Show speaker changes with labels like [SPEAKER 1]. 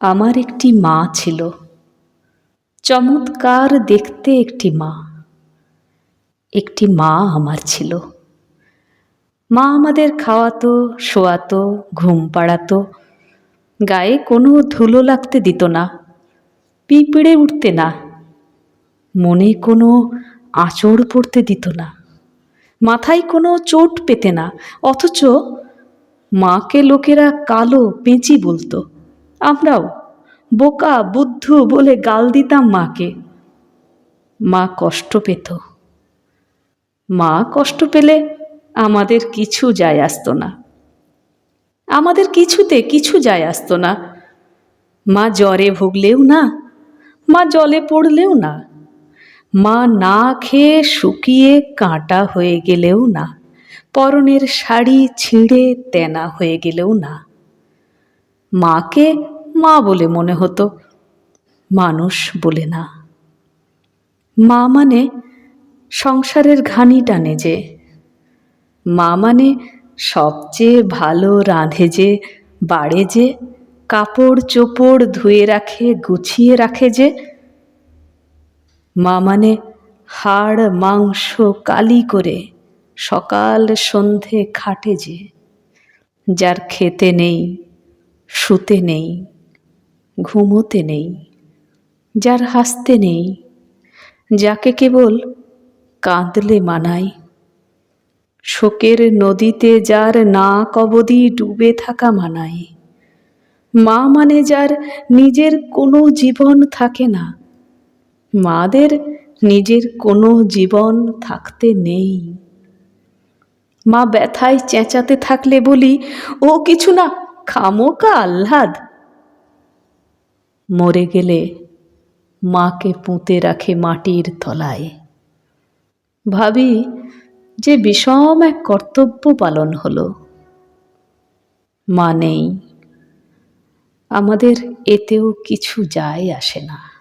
[SPEAKER 1] আমার একটি মা ছিল। চমৎকার দেখতে একটি মা। একটি মা আমার ছিল। মা আমাদের খাওয়াতো, শোয়াতো, ঘুম পাড়াতো। গায়ে কোনো ধুলো লাগতে দিত না। পিঁপড়ে উঠতে না। মনে কোনো আঁচড় পড়তে দিত না। মাথায় কোনো চোট পেতে না। অথচ মাকে লোকেরা কালো পেঁচি বলতো। আমরাও বোকা, বুদ্ধু বলে গাল দিতাম মাকে। মা কষ্ট পেত। মা কষ্ট পেলে আমাদের কিছু যায় আসতো না। আমাদের কিছুতে কিছু যায় আসতো না। মা জ্বরে ভুগলেও না, মা জলে পড়লেও না। মা না খেয়ে শুকিয়ে কাঁটা হয়ে গেলেও না। পরনের শাড়ি ছিঁড়ে তেনা হয়ে গেলেও না। মাকে মা বলে মনে হতো। মানুষ বলে না। মা মানে সংসারের ঘানি টানে যে। মা মানে সবচেয়ে ভালো রাঁধে যে, বাড়ে যে, কাপড় চোপড় ধুয়ে রাখে, গুছিয়ে রাখে যে। মা মানে হাড়, মাংস, কালি করে সকাল সন্ধে খাটে যে। যার খেতে নেই, শুতে নেই। ঘুমোতে নেই, যার হাসতে নেই, যাকে কেবল কাঁদলে মানায়। শোকের নদীতে যার না অবধি ডুবে থাকা মানায়। মা মানে যার নিজের কোনো জীবন থাকে না, মাদের নিজের কোনো জীবন থাকতে নেই। মা ব্যথায় চেঁচাতে থাকলে বলি, ও কিছু না খামোকা আহ্লাদ। মরে গেলে মাকে পুঁতে রাখে মাটির তলায়। ভাবি, যে বিষম এক কর্তব্য পালন হলো। মা নেই। আমাদের এতেও কিছু যায় আসে না।